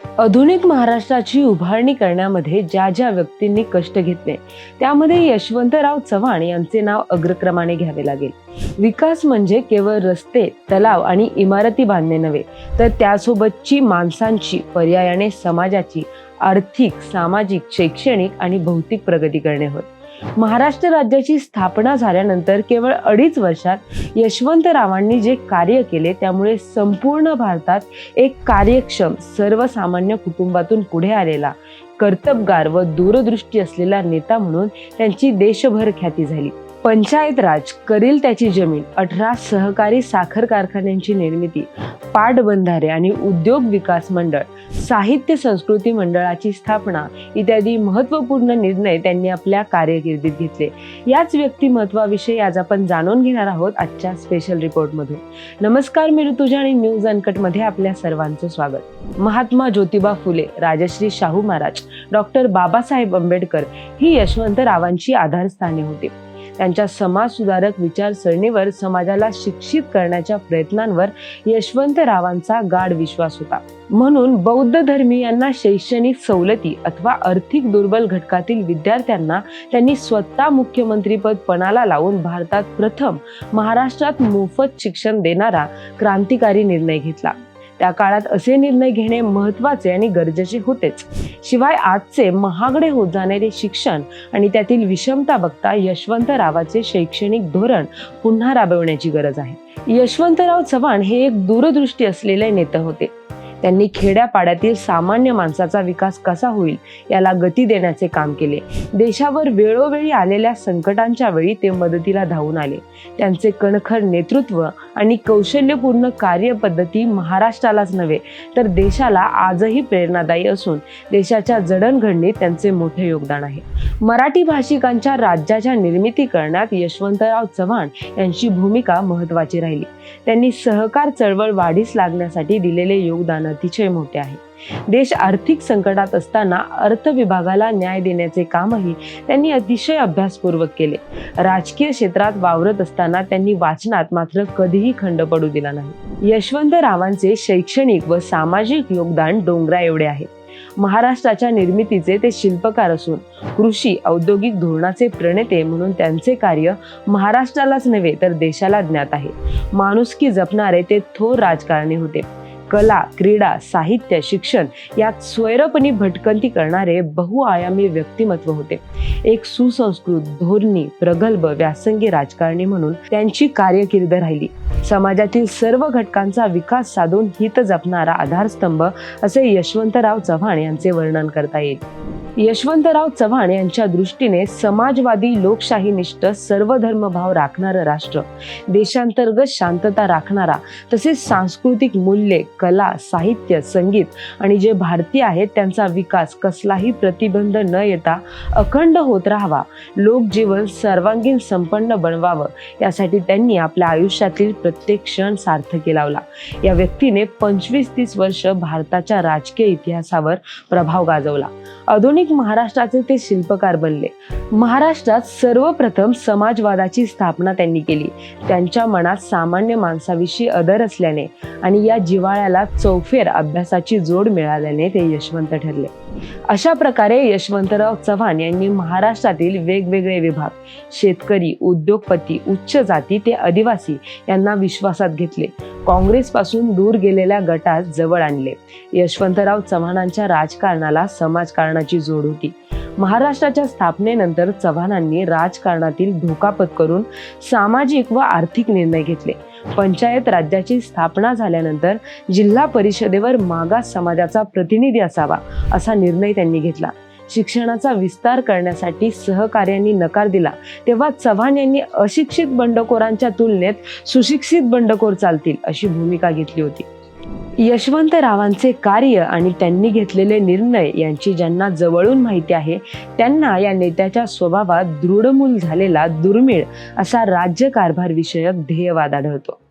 आधुनिक महाराष्ट्राची उभारणी करण्यामध्ये ज्या ज्या व्यक्तींनी कष्ट घेतले त्यामध्ये यशवंतराव चव्हाण यांचे नाव अग्रक्रमाने घ्यावे लागेल. विकास म्हणजे केवळ रस्ते तलाव आणि इमारती बांधणे नव्हे तर त्यासोबतची माणसांची पर्यायाने समाजाची आर्थिक सामाजिक शैक्षणिक आणि भौतिक प्रगती करणे होय. महाराष्ट्र राज्याची स्थापना झाल्यानंतर केवळ अडीच वर्षात यशवंतरावांनी जे कार्य केले त्यामुळे संपूर्ण भारतात एक कार्यक्षम सर्वसामान्य कुटुंबातून पुढे आलेला कर्तबगार व दूरदृष्टी असलेला नेता म्हणून त्यांची देशभर ख्याती झाली. पंचायत राज करील त्याची जमीन अठरा सहकारी साखर कारखान्यांची निर्मिती पाटबंधारे आणि उद्योग विकास मंडळ साहित्य संस्कृती मंडळाची स्थापना इत्यादी महत्त्वपूर्ण निर्णय त्यांनी आपल्या कार्यकिर्दीत घेतले. याच व्यक्तिमत्वाविषयी आज आपण जाणून घेणार आहोत आजच्या स्पेशल रिपोर्टमधून नमस्कार मी ऋतुजा आणि न्यूज अनकटमध्ये आपल्या सर्वांचं स्वागत. महात्मा ज्योतिबा फुले राजश्री शाहू महाराज डॉक्टर बाबासाहेब आंबेडकर ही यशवंतरावांची आधारस्थाने होती. त्यांच्या समाजसुधारक विचारसरणीवर समाजाला शिक्षित करण्याच्या प्रयत्नांवर यशवंतरावांचा गाढ विश्वास होता. म्हणून बौद्ध धर्मीयांना शैक्षणिक सवलती अथवा आर्थिक दुर्बल घटकातील विद्यार्थ्यांना त्यांनी स्वतः मुख्यमंत्रीपद पणाला लावून भारतात प्रथम महाराष्ट्रात मोफत शिक्षण देणारा क्रांतिकारी निर्णय घेतला. त्या काळात असे निर्णय घेणे महत्त्वाचे आणि गरजेचे होतेच. शिवाय आजचे महागडे होत जाणारे शिक्षण आणि त्यातील विषमता बघता यशवंतरावाचे शैक्षणिक धोरण पुन्हा राबवण्याची गरज आहे. यशवंतराव चव्हाण हे एक दूरदृष्टी असलेले नेते होते. त्यांनी खेड्यापाड्यातील सामान्य माणसाचा विकास कसा होईल याला गती देण्याचे काम केले. देशावर वेळोवेळी आलेल्या संकटांच्या वेळी ते मदतीला धावून आले. त्यांचे कणखर नेतृत्व आणि कौशल्यपूर्ण कार्यपद्धती महाराष्ट्रालाच नव्हे तर देशाला आजही प्रेरणादायी असून देशाच्या जडणघडणीत त्यांचे मोठे योगदान आहे. मराठी भाषिकांच्या राज्याच्या निर्मिती करण्यात यशवंतराव चव्हाण यांची भूमिका महत्वाची राहिली. त्यांनी सहकार चळवळ वाढीस लागण्यासाठी दिलेले योगदान अतिशय मोठे आहे. देश आर्थिक संकटात असताना अर्थ विभागाला न्याय देण्याचे कामही त्यांनी अतिशय अभ्यासपूर्वक केले. राजकीय क्षेत्रात वावरत असताना त्यांनी वाचनात मात्र कधीही खंड पडू दिला नाही. यशवंतरावांचे शैक्षणिक व सामाजिक योगदान डोंगरा एवढे आहे. महाराष्ट्राच्या निर्मितीचे ते शिल्पकार असून कृषी औद्योगिक धोरणाचे प्रणेते म्हणून त्यांचे कार्य महाराष्ट्रालाच नव्हे तर देशाला ज्ञात आहे. माणुसकी जपणारे ते थोर राजकारणी होते. कला क्रीडा साहित्य शिक्षण यात स्वैरपणी भटकंती करणारे बहुआयामी व्यक्तिमत्व होते. एक सुसंस्कृत धोरणी प्रगल्भ व्यासंगी राजकारणी म्हणून त्यांची कार्यकिर्द राहिली. समाजातील सर्व घटकांचा विकास साधून हित जपणारा आधारस्तंभ असे यशवंतराव चव्हाण यांचे वर्णन करता येईल. यशवंतराव चव्हाण यांच्या दृष्टीने समाजवादी लोकशाहीनिष्ठ सर्वधर्मभाव राखणारं राष्ट्र. देशांतर्गत शांतता राखणारा तसेच सांस्कृतिक मूल्ये कला साहित्य संगीत आणि जे भारतीय आहेत त्यांचा विकास कसलाही प्रतिबंध न येता अखंड होत राहावा. लोकजीवन सर्वांगीण संपन्न बनवावं यासाठी त्यांनी आपल्या आयुष्यातील प्रत्येक क्षण सार्थकी लावला. या व्यक्तीने पंचवीस तीस वर्ष भारताच्या राजकीय इतिहासावर प्रभाव गाजवला. आधुनिक महाराष्ट्राचे ते शिल्पकार बनले. महाराष्ट्रात सर्वप्रथम समाजवादाची स्थापना त्यांनी केली. त्यांच्या मनात सामान्य माणसाविषयी आदर असल्याने आणि या जिवाळ्याला चौफेर अभ्यासाची जोड मिळाल्याने ते यशवंत ठरले. अशा प्रकारे यशवंतराव चव्हाण यांनी महाराष्ट्रातील वेगवेगळे विभाग शेतकरी उद्योगपती उच्च जाती ते आदिवासी यांना विश्वासात घेतले. काँग्रेसपासून दूर गेलेल्या गटात जवळ आणले. यशवंतराव चव्हाणांच्या राजकारणाला समाजकारणाची जोड होती. महाराष्ट्राच्या स्थापनेनंतर चव्हाणांनी राजकारणातील धोका पत्करून सामाजिक व आर्थिक निर्णय घेतले. पंचायत राज्याची स्थापना झाल्यानंतर जिल्हा परिषदेवर मागास समाजाचा प्रतिनिधी असावा असा निर्णय त्यांनी घेतला. शिक्षणाचा विस्तार करण्यासाठी सहकार्यांनी नकार दिला. तेव्हा चव्हाण यांनी अशिक्षित बंडखोरांच्या तुलनेत सुशिक्षित बंडखोर चालतील अशी भूमिका घेतली होती. यशवंतरावांचे कार्य आणि त्यांनी घेतलेले निर्णय यांची ज्यांना जवळून माहिती आहे त्यांना या नेत्याच्या स्वभावात दृढमूल झालेला दुर्मिळ असा राज्यकारभार विषयक ध्येयवाद आढळतो.